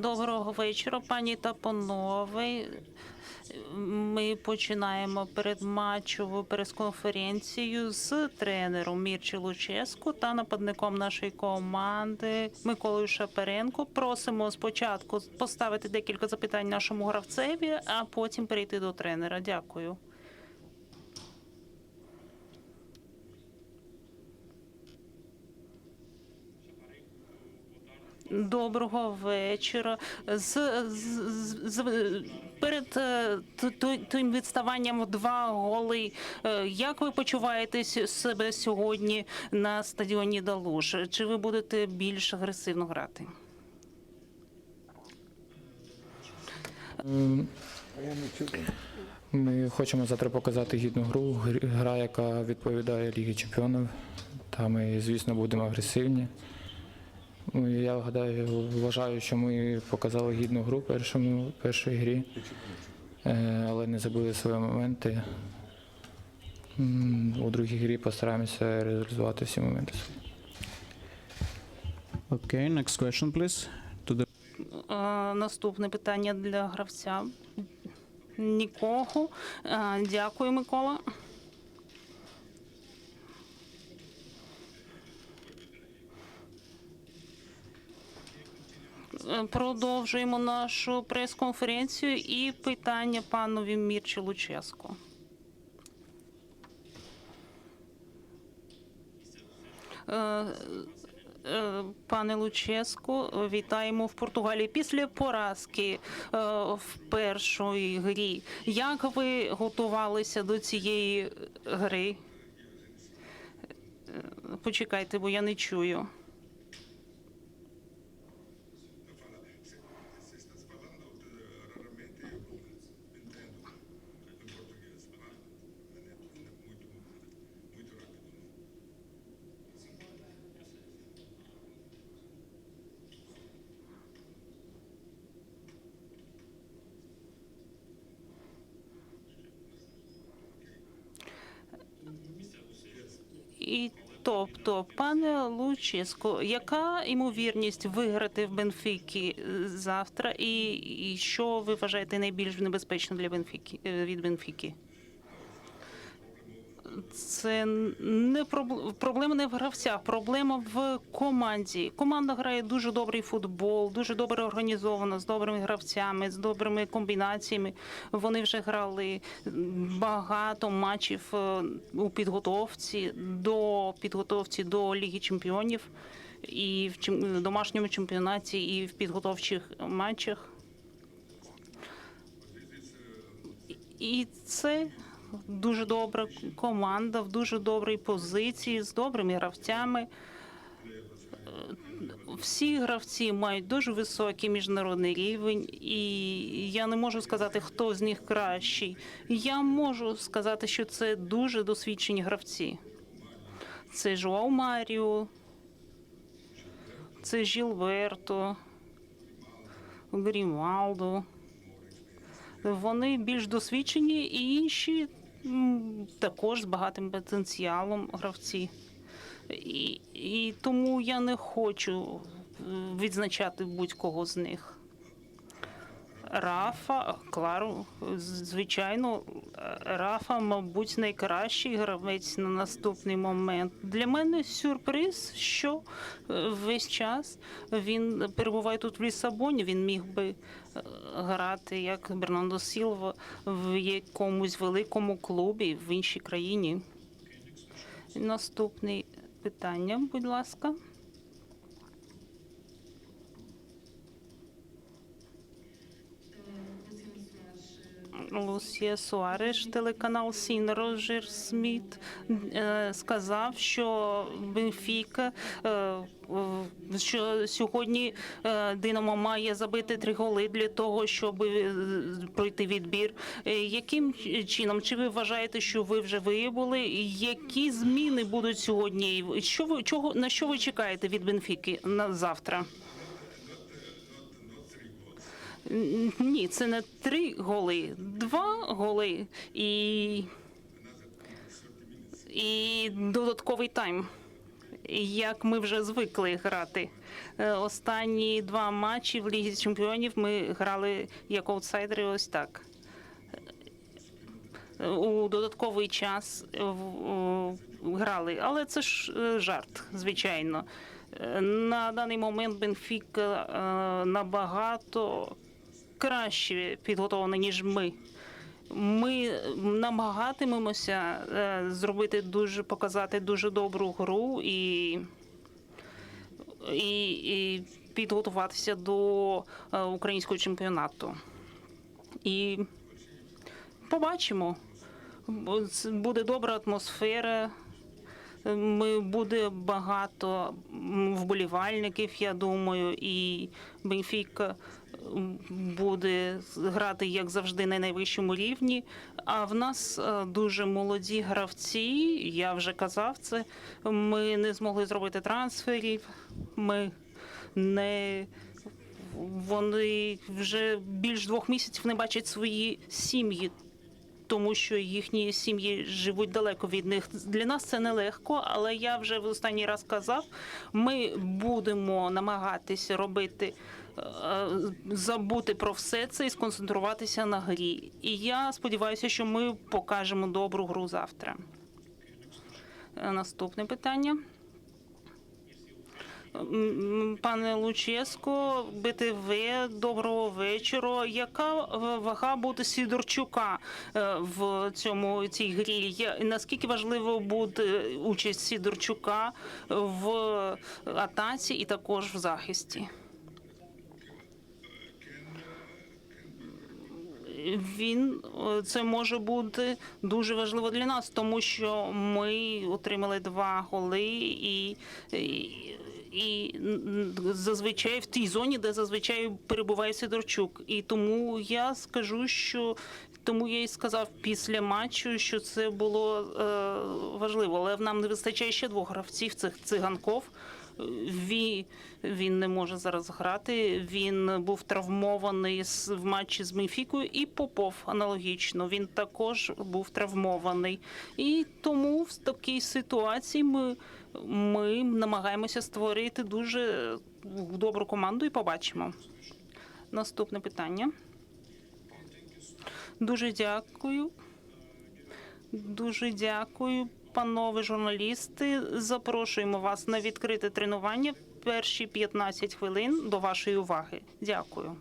Доброго вечора, пані та панове. Ми починаємо передматчову прес-конференцію з тренером Мірчі Луческу та нападником нашої команди Миколою Шаперенко. Просимо спочатку поставити декілька запитань нашому гравцеві, а потім перейти до тренера. Дякую. Доброго вечора. З, з, з, перед е, тим відставанням два голи. е, Як ви почуваєтесь себе сьогодні на стадіоні Далуш? Чи ви будете більш агресивно грати? Ми хочемо завтра показати гідну гру, гра, яка відповідає Лігі Чемпіонів. Та ми, звісно, будемо агресивні. Ну, Я гадаю, вважаю, що ми показали гідну гру в першому, першій грі, Е, але не забили свої моменти. У другій грі постараємося реалізувати всі моменти. Okay, next question, please. To the Е, Наступне питання для гравця. Нікого. Е, Дякую, Микола. Продовжуємо нашу прес-конференцію і питання панові Мірчі Луческу. Е, Е, Пане Луческу, вітаємо в Португалії після поразки е, в першій грі. Як ви готувалися до цієї гри? Е, Почекайте, бо я не чую. І тобто, пане Луческо, яка ймовірність виграти в Бенфікі е, завтра, і, і що ви вважаєте найбільш небезпечно для Бенфіки е, від Бенфіки? Це не проблема, не в гравцях, проблема в команді. Команда грає дуже добрий футбол, дуже добре організована, з добрими гравцями, з добрими комбінаціями. Вони вже грали багато матчів е, у підготовці до підготовці до Ліги Чемпіонів і в домашньому чемпіонаті, і в підготовчих матчах. І це дуже добра команда в дуже добрій позиції з добрими гравцями. Е, Всі гравці мають дуже високий міжнародний рівень, і я не можу сказати, хто з них кращий. Я можу сказати, що це дуже досвідчені гравці. Це Жоау Маріо, це Жілверто, Грімалдо. Вони більш досвідчені, і інші також з багатим потенціалом гравці. І, і тому я не хочу е, відзначати будь-кого з них. Рафа, Клару, звичайно, Рафа, мабуть, найкращий гравець на наступний момент. Для мене сюрприз, що е, весь час він перебуває тут в Лісабоні. Він міг би е, грати як Бернандо Сілва в якомусь великому клубі в іншій країні. Наступне питання, будь ласка. Лусія Суареш, телеканал Сін Роджер Сміт е, сказав, що Бенфіка, е, що сьогодні е, Динамо має забити три голи для того, щоб пройти відбір. Яким чином? Чи ви вважаєте, що ви вже виявили? Які зміни будуть сьогодні? Що ви чого на що ви чекаєте від Бенфіки на завтра? Ні, це не три голи, два голи і, і додатковий тайм. як ми вже звикли грати. Е, Останні два матчі в Лігі Чемпіонів ми грали як аутсайдери ось так. Е, У додатковий час грали, але це ж е, жарт, звичайно. На даний момент Бенфіка е, набагато краще підготовлена, ніж ми. Ми намагатимемося е, зробити дуже показати дуже добру гру і, і, і підготуватися до е, українського чемпіонату. І побачимо. Буде добра атмосфера. Ми буде багато вболівальників, я думаю, і Бенфіка буде грати як завжди на найвищому рівні. А в нас е, дуже молоді гравці. Я вже казав це. Ми не змогли зробити трансферів. Ми не вони вже більш двох місяців не бачать свої сім'ї тому що їхні сім'ї живуть далеко від них. Для нас це нелегко, але я вже в останній раз казав, ми будемо намагатися робити. Е, Забути про все це і сконцентруватися на грі. І я сподіваюся, що ми покажемо добру гру завтра. Е, Наступне питання. Пане Луческо, БТВ, доброго вечора. Яка вага буде Сідорчука е, в цьому цій грі? Наскільки важливо буде участь Сідорчука в атаці і також в захисті? Він е, це може бути дуже важливо для нас, тому що ми отримали два голи і. і і зазвичай в тій зоні, де зазвичай перебуває Сидорчук. І тому я скажу, що тому я і сказав після матчу, що це було е, важливо. Але нам не вистачає ще двох гравців цих циганков. Він, він не може зараз грати. Він був травмований в матчі з Бенфікою, і Попов аналогічно. Він також був травмований. І тому в такій ситуації ми, ми намагаємося створити дуже добру команду і побачимо. Наступне питання. Дуже дякую. Дуже дякую, панове журналісти. Запрошуємо вас на відкрите тренування перші 15 хвилин до вашої уваги. Дякую.